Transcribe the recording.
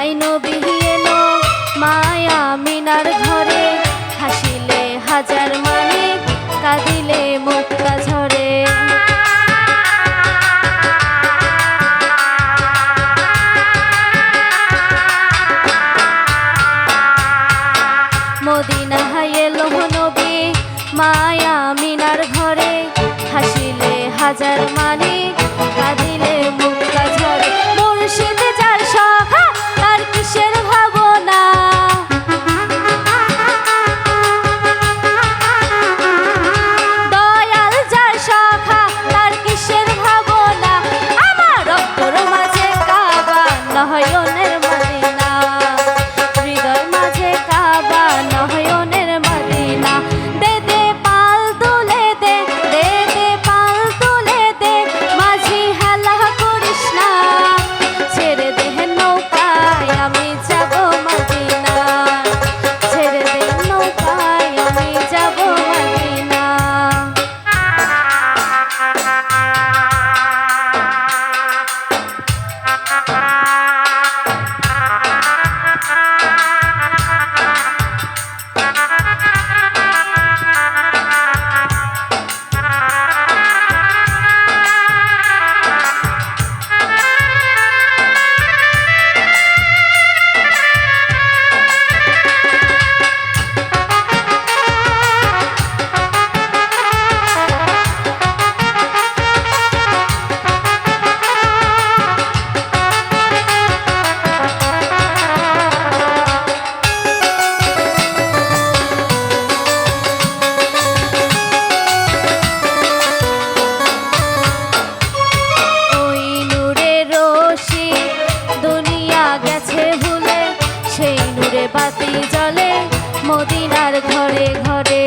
যায় নবী মায়া মিনার ঘরে। হাসিলে হাজার মানে কাঁদিলে মুক্তা ঝরে। মদিনা এলো নবী, মায়া মিনার ঘরে। হাসিলে হাজার মানে জলে মদিনার ঘরে ঘরে।